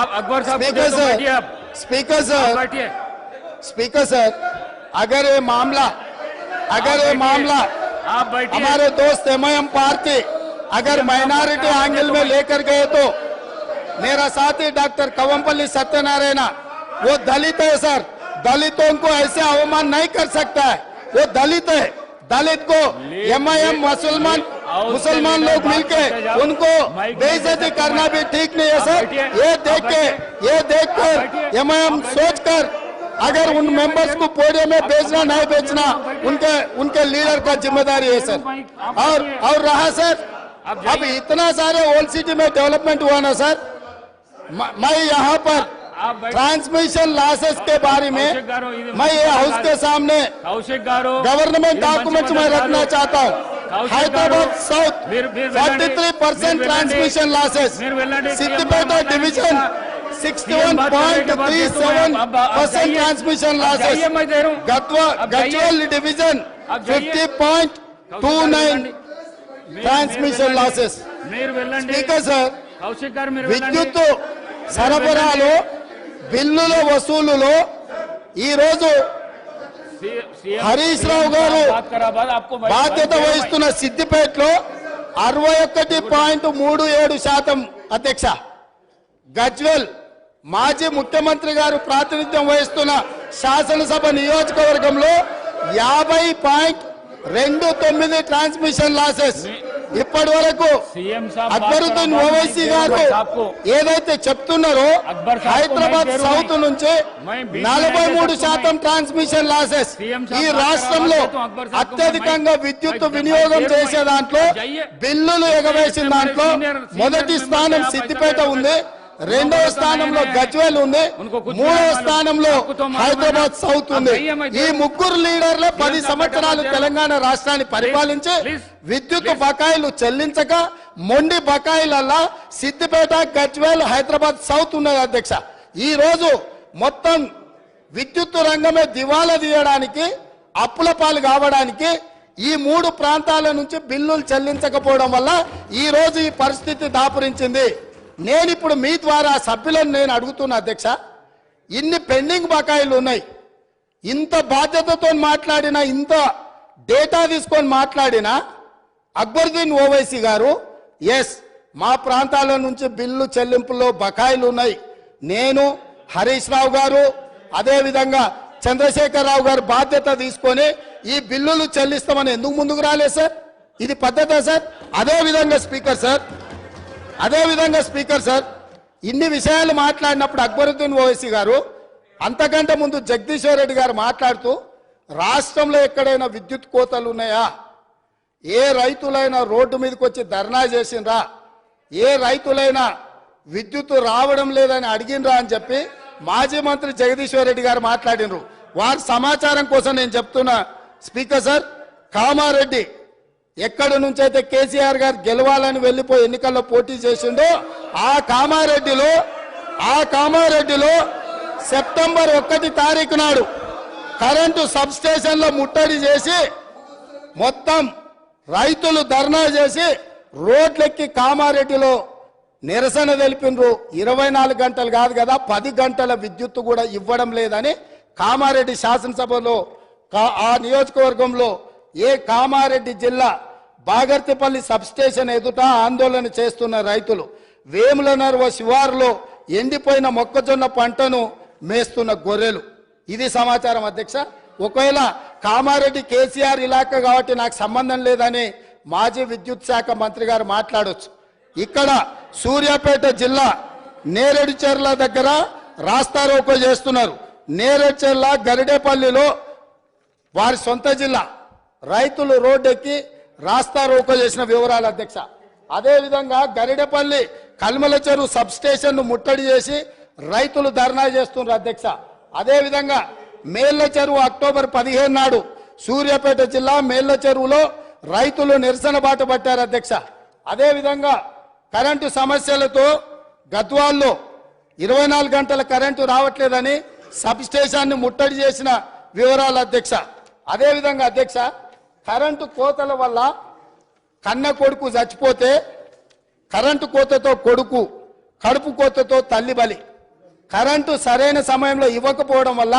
आप अकबर साहब speaker sir speaker sir बैठिए स्पीकर सर अगर ये मामला अगर ये मामला आप हमारे दोस्त एम पार्टी अगर माइनॉरिटी एंगल में लेकर गए तो मेरा साथी डॉक्टर कवमपल्ली सत्यनारायण वो दलित है सर। दलितों को ऐसे अवमान नहीं कर सकता है। वो दलित है। दलित को एम आई एम मुसलमान मुसलमान लोग मिलके। उनको बेइज्जती करना भी ठीक नहीं है सर। ये देख के ये देख कर एम आई एम सोच कर अगर उन मेंबर्स को पोडियम में बेचना नहीं बेचना उनके उनके लीडर का ज़िम्मेदारी है सर। और और रहा सर। अब इतना सारे ओल्ड सिटी में डेवलपमेंट हुआ ना सर। मैं यहाँ पर ट्रांसमिशन लॉसेस के बारे में मैं ये हाउस के सामने गवर्नमेंट डॉक्यूमेंट में रखना चाहता हूँ। Hyderabad south forty three percent transmission losses Siddipet division sixty one point three seven percent transmission losses Gajwel division fifty point two nine transmission licence ठीक है सर विद्युत तो- సరఫరాలు బిల్లుల వసూలులో. రోజు హరీష్ రావు గారు బాధ్యత వహిస్తున్న సిద్దిపేటలో అరవై ఒకటి పాయింట్ మూడు ఏడు శాతం అధ్యక్ష గజ్వెల్ మాజీ ముఖ్యమంత్రి గారు ప్రాతినిధ్యం వహిస్తున్న శాసనసభ నియోజకవర్గంలో యాభై పాయింట్ రెండు తొమ్మిది ట్రాన్స్మిషన్ లాసెస్. ఇప్పటి వరకు అక్బరుద్దీన్ ఓవైసీ గారు ఏదైతే చెప్తున్నారో హైదరాబాద్ సౌత్ నుంచి నలభై మూడు శాతం ట్రాన్స్మిషన్ లాసెస్ ఈ రాష్ట్రంలో అత్యధికంగా విద్యుత్ వినియోగం చేసే దాంట్లో బిల్లులు ఎగవేసిన దాంట్లో మొదటి స్థానం సిద్దిపేట ఉంది. రెండవ స్థానంలో గజ్వేల్ ఉంది. మూడవ స్థానంలో హైదరాబాద్ సౌత్ ఉంది. ఈ ముగ్గురు లీడర్లు పది సంవత్సరాలు తెలంగాణ రాష్ట్రాన్ని పరిపాలించి విద్యుత్ బకాయిలు చెల్లించక మొండి బకాయిలల్లా సిద్దిపేట గజ్వేల్ హైదరాబాద్ సౌత్ ఉన్నది అధ్యక్ష. ఈ రోజు మొత్తం విద్యుత్ రంగమే దివాలా తీయడానికి అప్పుల పాలు కావడానికి ఈ మూడు ప్రాంతాల నుంచి బిల్లులు చెల్లించకపోవడం వల్ల ఈ రోజు ఈ పరిస్థితి దాపురించింది. నేను ఇప్పుడు మీ ద్వారా సభ్యులను నేను అడుగుతున్నా అధ్యక్ష ఇన్ని పెండింగ్ బకాయిలు ఉన్నాయి. ఇంత బాధ్యతతో మాట్లాడిన ఇంత డేటా తీసుకొని మాట్లాడిన అక్బరుద్దీన్ ఓవైసీ గారు ఎస్ మా ప్రాంతాల నుంచి బిల్లు చెల్లింపులో బకాయిలు ఉన్నాయి. నేను హరీష్ రావు గారు అదేవిధంగా చంద్రశేఖరరావు గారు బాధ్యత తీసుకొని ఈ బిల్లులు చెల్లిస్తామని ఎందుకు ముందుకు రాలేదు సార్? ఇది పద్ధత సార్? అదే విధంగా స్పీకర్ సార్ అదే విధంగా స్పీకర్ సార్ ఇన్ని విషయాలు మాట్లాడినప్పుడు అక్బరుద్దీన్ ఓవైసీ గారు అంతకంటే ముందు జగదీశ్వర్ రెడ్డి గారు మాట్లాడుతూ రాష్ట్రంలో ఎక్కడైనా విద్యుత్ కోతలు ఉన్నాయా? ఏ రైతులైనా రోడ్డు మీదకి వచ్చి ధర్నా చేసిండ్రా? ఏ రైతులైనా విద్యుత్ రావడం లేదని అడిగినరా అని చెప్పి మాజీ మంత్రి జగదీశ్వర్ రెడ్డి గారు మాట్లాడినరు వారి సమాచారం కోసం నేను చెప్తున్నా స్పీకర్ సార్ కామారెడ్డి ఎక్కడి నుంచైతే కేసీఆర్ గారు గెలవాలని వెళ్ళిపోయి ఎన్నికల్లో పోటీ చేసిండో ఆ కామారెడ్డిలో ఆ కామారెడ్డిలో సెప్టెంబర్ ఒకటి తారీఖు నాడు కరెంటు సబ్ స్టేషన్లో ముట్టడి చేసి మొత్తం రైతులు ధర్నా చేసి రోడ్లెక్కి కామారెడ్డిలో నిరసన తెలిపినరు. ఇరవై నాలుగు గంటలు కాదు కదా పది గంటల విద్యుత్తు కూడా ఇవ్వడం లేదని కామారెడ్డి శాసనసభలో కా- ఆ నియోజకవర్గంలో ఏ కామారెడ్డి జిల్లా బాగర్తిపల్లి సబ్స్టేషన్ ఎదుట ఆందోళన చేస్తున్న రైతులు వేముల నర్వ శివారులో ఎండిపోయిన మొక్కజొన్న పంటను మేస్తున్న గొర్రెలు. ఇది సమాచారం అధ్యక్ష. ఒకవేళ కామారెడ్డి కేసీఆర్ ఇలాకా కాబట్టి నాకు సంబంధం లేదని మాజీ విద్యుత్ శాఖ మంత్రి గారు మాట్లాడొచ్చు. ఇక్కడ సూర్యాపేట జిల్లా నేరేడుచెర్ల దగ్గర రాస్తారోకో చేస్తున్నారు. నేరేడుచెర్ల గరిడేపల్లిలో వారి సొంత జిల్లా రైతులు రోడ్డెక్కి రాస్తా రోకో చేసిన వివరాలు అధ్యక్ష. అదేవిధంగా గరిడపల్లి కల్మల చెరువు సబ్ స్టేషన్ ముట్టడి చేసి రైతులు ధర్నా చేస్తున్నారు అధ్యక్ష. అదేవిధంగా మేళ్ళ చెరువు అక్టోబర్ పదిహేను నాడు సూర్యాపేట జిల్లా మేళ్ళ చెరువులో రైతులు నిరసన బాట పట్టారు అధ్యక్ష. అదేవిధంగా కరెంటు సమస్యలతో గద్వాల్లో ఇరవై నాలుగు గంటల కరెంటు రావట్లేదని సబ్స్టేషన్ని ముట్టడి చేసిన వివరాలు అధ్యక్ష. అదేవిధంగా అధ్యక్ష కరెంటు కోతల వల్ల కన్న కొడుకు చచ్చిపోతే కరెంటు కోతతో కొడుకు కడుపు కోతతో తల్లి బలి. కరెంటు సరైన సమయంలో ఇవ్వకపోవడం వల్ల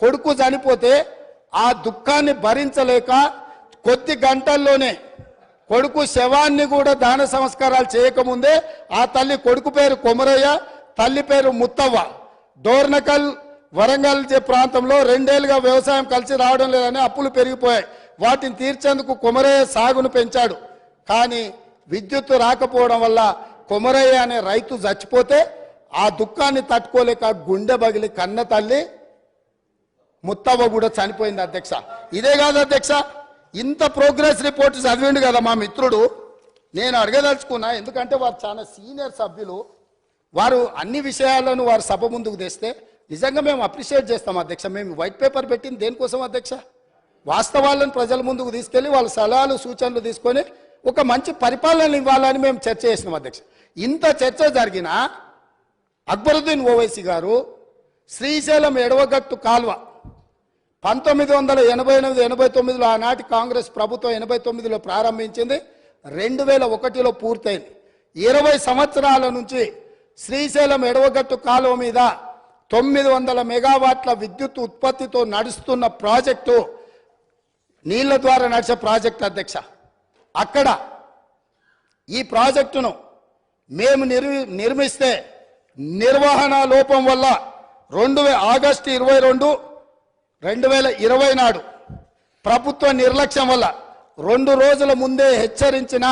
కొడుకు చనిపోతే ఆ దుఃఖాన్ని భరించలేక కొద్ది గంటల్లోనే కొడుకు శవాన్ని కూడా దాన సంస్కారాలు చేయకముందే ఆ తల్లి కొడుకు పేరు కొమరయ్య తల్లి పేరు ముత్తవ్వ. డోర్నకల్ వరంగల్ ప్రాంతంలో రెండేళ్ళుగా వ్యవసాయం కలిసి రావడం లేదని అప్పులు పెరిగిపోయాయి. వాటిని తీర్చేందుకు కొమరయ్య సాగును పెంచాడు. కానీ విద్యుత్తు రాకపోవడం వల్ల కొమరయ్య అనే రైతు చచ్చిపోతే ఆ దుఃఖాన్ని తట్టుకోలేక గుండె బగిలి కన్న తల్లి ముత్తవ్వ కూడా చనిపోయింది అధ్యక్ష. ఇదే కాదు అధ్యక్ష ఇంత ప్రోగ్రెస్ రిపోర్ట్ చదివిండు కదా మా మిత్రుడు. నేను అడగదలుచుకున్నా ఎందుకంటే వారు చాలా సీనియర్ సభ్యులు. వారు అన్ని విషయాలను వారు సభ ముందుకు తెస్తే నిజంగా మేము అప్రిషియేట్ చేస్తాం అధ్యక్ష. మేము వైట్ పేపర్ పెట్టింది దేనికోసం అధ్యక్ష? వాస్తవాలను ప్రజల ముందుకు తీసుకెళ్ళి వాళ్ళ సలహాలు సూచనలు తీసుకొని ఒక మంచి పరిపాలన ఇవ్వాలని మేము చర్చ చేసినాం అధ్యక్ష. ఇంత చర్చ జరిగిన అక్బరుద్దీన్ ఓవైసీ గారు శ్రీశైలం ఎడవగట్టు కాల్వ పంతొమ్మిది వందల ఎనభై ఎనిమిది ఎనభై తొమ్మిదిలో ఆనాటి కాంగ్రెస్ ప్రభుత్వం ఎనభై తొమ్మిదిలో ప్రారంభించింది. రెండు వేల ఒకటిలో పూర్తయింది. ఇరవై సంవత్సరాల నుంచి శ్రీశైలం ఎడవగట్టు కాలువ మీద తొమ్మిది వందల మెగావాట్ల విద్యుత్ ఉత్పత్తితో నడుస్తున్న ప్రాజెక్టు నీళ్ళ ద్వారా నడిచే ప్రాజెక్ట్ అధ్యక్ష. అక్కడ ఈ ప్రాజెక్టును మేము నిర్మి నిర్మిస్తే నిర్వహణ లోపం వల్ల రెండు ఆగస్టు ఇరవై రెండు రెండు వేల ఇరవై నాడు ప్రభుత్వ నిర్లక్ష్యం వల్ల రెండు రోజుల ముందే హెచ్చరించిన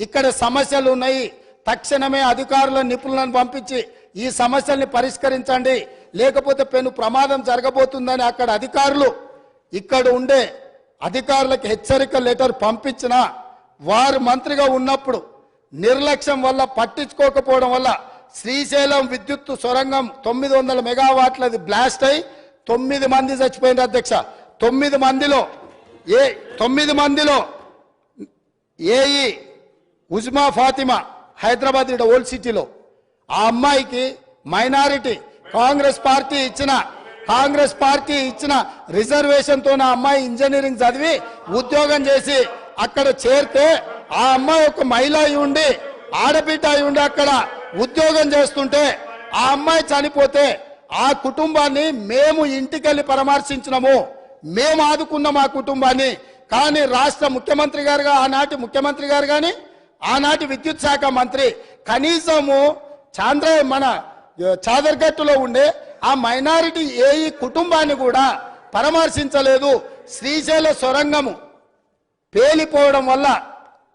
ఇక్కడ సమస్యలు ఉన్నాయి. తక్షణమే అధికారుల నిపుణులను పంపించి ఈ సమస్యల్ని పరిష్కరించండి. లేకపోతే పెను ప్రమాదం జరగబోతుందని అక్కడ అధికారులు ఇక్కడ ఉండే అధికారులకు హెచ్చరిక లెటర్ పంపించిన వారు మంత్రిగా ఉన్నప్పుడు నిర్లక్ష్యం వల్ల పట్టించుకోకపోవడం వల్ల శ్రీశైలం విద్యుత్ సొరంగం తొమ్మిది వందల మెగావాట్లది బ్లాస్ట్ అయి తొమ్మిది మంది చచ్చిపోయిన అధ్యక్ష. తొమ్మిది మందిలో ఏ తొమ్మిది మందిలో ఏఈ ఉజ్మా ఫాతిమా హైదరాబాద్ ఈడ ఓల్డ్ సిటీలో. ఆ అమ్మాయికి మైనారిటీ కాంగ్రెస్ పార్టీ ఇచ్చిన కాంగ్రెస్ పార్టీ ఇచ్చిన రిజర్వేషన్తో నా అమ్మాయి ఇంజనీరింగ్ చదివి ఉద్యోగం చేసి అక్కడ చేరితే ఆ అమ్మాయి ఒక మహిళ అయి ఉండి ఆడబిడ్డ అయి ఉండి అక్కడ ఉద్యోగం చేస్తుంటే ఆ అమ్మాయి చనిపోతే ఆ కుటుంబాన్ని మేము ఇంటికెళ్ళి పరామర్శించినాము. మేము ఆదుకున్నాం ఆ కుటుంబాన్ని. కానీ రాష్ట్ర ముఖ్యమంత్రి గారుగా ఆనాటి ముఖ్యమంత్రి గారు కానీ ఆనాటి విద్యుత్ శాఖ మంత్రి కనీసము చాంద్ర మన చాదర్గట్టులో ఉండే ఆ మైనారిటీ ఏ కుటుంబాన్ని కూడా పరామర్శించలేదు. శ్రీశైల సొరంగము పేలిపోవడం వల్ల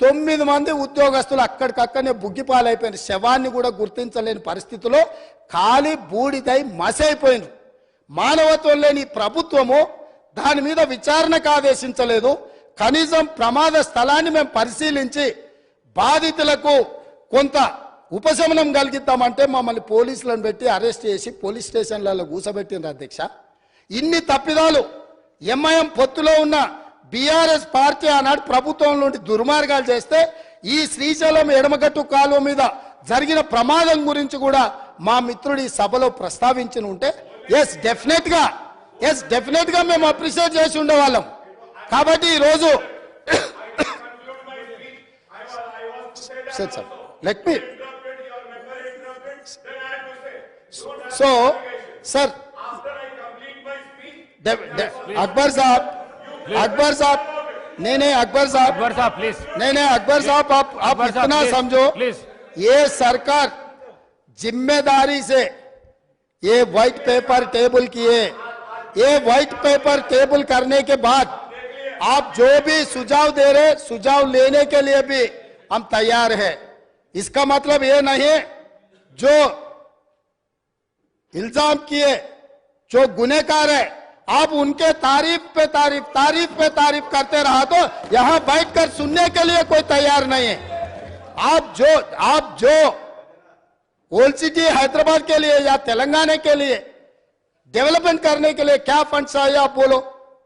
తొమ్మిది మంది ఉద్యోగస్తులు అక్కడికక్కడనే బుగ్గిపాలైపోయిన శవాన్ని కూడా గుర్తించలేని పరిస్థితిలో ఖాళీ బూడిదై మసైపోయింది మానవత్వం లేని ప్రభుత్వము దాని మీద విచారణకు ఆదేశించలేదు. కనీసం ప్రమాద స్థలాన్ని మేము పరిశీలించి బాధితులకు కొంత ఉపశమనం కలిగిద్దామంటే మమ్మల్ని పోలీసులను పెట్టి అరెస్ట్ చేసి పోలీస్ స్టేషన్లలో కూసబెట్టిండ్రు అధ్యక్ష ఇన్ని తప్పిదాలు ఎంఐఎం పొత్తులో ఉన్న బీఆర్ఎస్ పార్టీ ఆనాడు ప్రభుత్వం నుండి దుర్మార్గాలు చేస్తే ఈ శ్రీశైలం ఎడమగట్టు కాలువ మీద జరిగిన ప్రమాదం గురించి కూడా మా మిత్రుడు ఈ సభలో ప్రస్తావించి ఉంటే ఎస్ డెఫినెట్గా ఎస్ డెఫినెట్గా మేము అప్రిషియేట్ చేసి ఉండేవాళ్ళం కాబట్టి ఈరోజు sir sir let me So, sir, Akbar साहब अकबर साहब नहीं नहीं अकबर साहब। अकबर साहब प्लीज़ नहीं नहीं अकबर साहब आप आप इतना समझो। ये सरकार ज़िम्मेदारी से ये व्हाइट पेपर टेबल किए ये व्हाइट पेपर टेबल करने के बाद आप जो भी सुझाव दे रहे सुझाव लेने के लिए भी हम तैयार हैं। इसका मतलब ये नहीं जो इल्ज़ाम किए, जो गुनेगार है, आप उनके तारीफ़ पे तारीफ़ तारीफ़ पे तारीफ़ करते रहा तो यहाँ बैठकर सुनने के लिए कोई तैयार नहीं है। आप जो आप जो ओल्ड सिटी हैदराबाद के लिए या तेलंगाना के लिए डेवलपमेंट करने के लिए क्या फंड चाहिए, आप बोलो।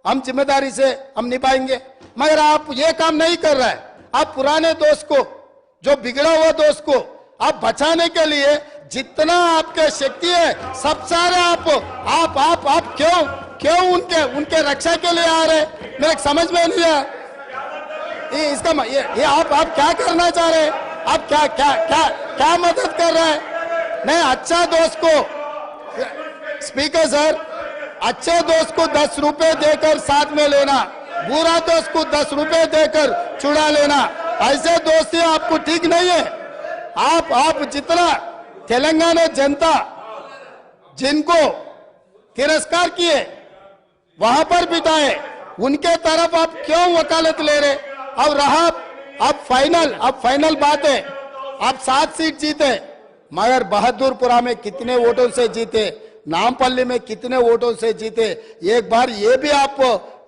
हम ज़िम्मेदारी से हम निभाएँगे। मगर आप ये काम नहीं कर रहे हैं। आप पुराने दोस्त को, जो बिगड़ा हुआ दोस्त को, आप बचाने के लिए जितना आपके शक्ति है सब सारे आप आप आप आप क्यों क्यों उनके उनके रक्षा के लिए आ रहे? मेरे समझ में नहीं आया। ये इसका म- ये, ये आप आप क्या करना चाह रहे आप क्या क्या क्या क्या मदद कर रहे हैं? नहीं अच्छा दोस्त को स्पीकर सर अच्छे दोस्त को दस रुपए देकर साथ में लेना बुरा दोस्त को दस रुपए देकर चुड़ा लेना ऐसे दोस्ती आपको ठीक नहीं है। आप आप जितना तेलंगाना जनता जिनको तिरस्कार किए, वहाँ पर बिताए, उनके तरफ़ आप क्यों वकालत ले रहे? अब रहा, अब फाइनल अब फाइनल बात है। आप सात सीट जीते, मगर बहादुरपुरा में कितने वोटों से जीते, नामपल्ली में कितने वोटों से जीते? एक बार ये भी आप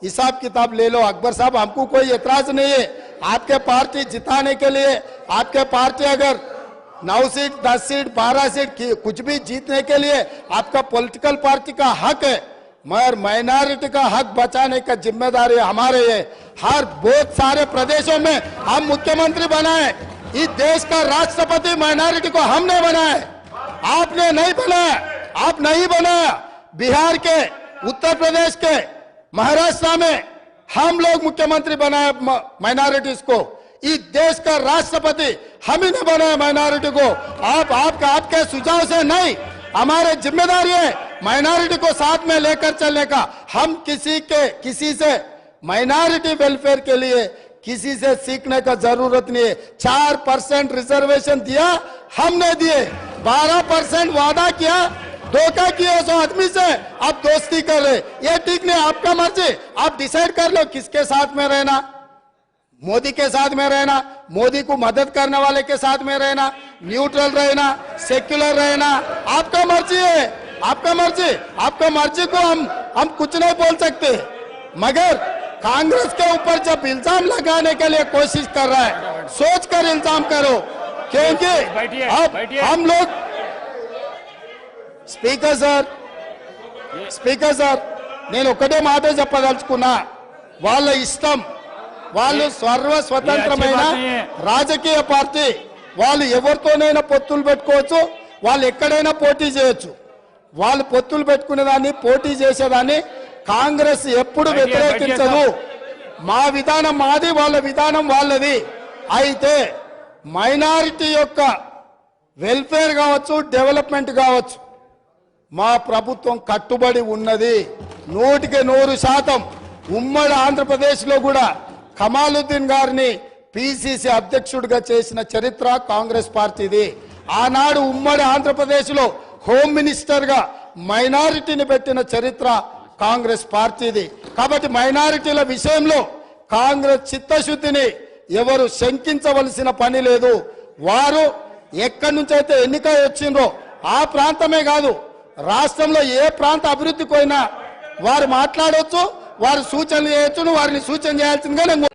हिसाब किताब ले लो। अकबर साहब, हमको कोई एतराज़ नहीं है। आपके पार्टी जिताने के लिए, आपके पार्टी अगर नौ सीट, दस सीट, बारह सीट कुछ भी जीतने के लिए आपका पॉलिटिकल पार्टी का हक है, मगर माइनॉरिटी का हक बचाने का ज़िम्मेदारी हमारे है। हर बहुत सारे प्रदेशों में हम मुख्यमंत्री बनाए, इस देश का राष्ट्रपति माइनॉरिटी को हमने बनाए। आपने नहीं बनाया, आप नहीं बनाया। बिहार के, उत्तर प्रदेश के, महाराष्ट्र में हम लोग मुख्यमंत्री बनाए माइनॉरिटीज को। इस देश का राष्ट्रपति हम ही ने बनाया माइनॉरिटी को। आप, आपका, आपके सुझाव से नहीं, हमारे ज़िम्मेदारी है माइनॉरिटी को साथ में लेकर चलने का। हम किसी के, किसी से माइनॉरिटी वेलफेयर के लिए किसी से सीखने का ज़रूरत नहीं है। चार परसेंट रिजर्वेशन दिया, हमने दिए। बारह परसेंट वादा किया, धोखा किया उस आदमी से। आप दोस्ती कर रहे ये ठीक नहीं, आपका मर्ज़ी। आप डिसाइड कर लो किसके साथ में रहना। मोदी के साथ में रहना मोदी को मदद करने वाले के साथ में रहना न्यूट्रल रहना सेक्युलर रहना आपका मर्जी है आपका मर्जी आपका मर्जी को हम हम कुछ नहीं बोल सकते मगर कांग्रेस के ऊपर जब इल्जाम लगाने के लिए कोशिश कर रहा है सोच कर इल्जाम करो क्योंकि बैठिए, अब बैठिए। हम लोग స్పీకర్ సార్ స్పీకర్ సార్ నేను ఒకటే మాట చెప్పదలుచుకున్నా వాళ్ళ ఇష్టం వాళ్ళు సర్వ స్వతంత్రమైన రాజకీయ పార్టీ. వాళ్ళు ఎవరితోనైనా పొత్తులు పెట్టుకోవచ్చు వాళ్ళు ఎక్కడైనా పోటీ చేయొచ్చు. వాళ్ళు పొత్తులు పెట్టుకునే దాన్ని పోటీ చేసేదాన్ని కాంగ్రెస్ ఎప్పుడు వ్యతిరేకించదు. మా విధానం మాది వాళ్ళ విధానం వాళ్ళది. అయితే మైనారిటీ యొక్క వెల్ఫేర్ కావచ్చు డెవలప్మెంట్ కావచ్చు మా ప్రభుత్వం కట్టుబడి ఉన్నది. నూటికి నూరు శాతం ఉమ్మడి ఆంధ్రప్రదేశ్లో కూడా కమాలుద్దీన్ గారిని పిసిసి అధ్యక్షుడిగా చేసిన చరిత్ర కాంగ్రెస్ పార్టీది. ఆనాడు ఉమ్మడి ఆంధ్రప్రదేశ్లో హోమ్ మినిస్టర్గా మైనారిటీని పెట్టిన చరిత్ర కాంగ్రెస్ పార్టీది. కాబట్టి మైనారిటీల విషయంలో కాంగ్రెస్ చిత్తశుద్ధిని ఎవరు శంకించవలసిన పని లేదు. వారు ఎక్కడి నుంచి అయితే ఎన్నిక వచ్చిందో ఆ ప్రాంతమే కాదు రాష్ట్రంలో ఏ ప్రాంత అభివృద్ధికి పోయినా వారు మాట్లాడవచ్చు వారు సూచనలు చేయొచ్చును వారిని సూచన చేయాల్సిందిగా నేను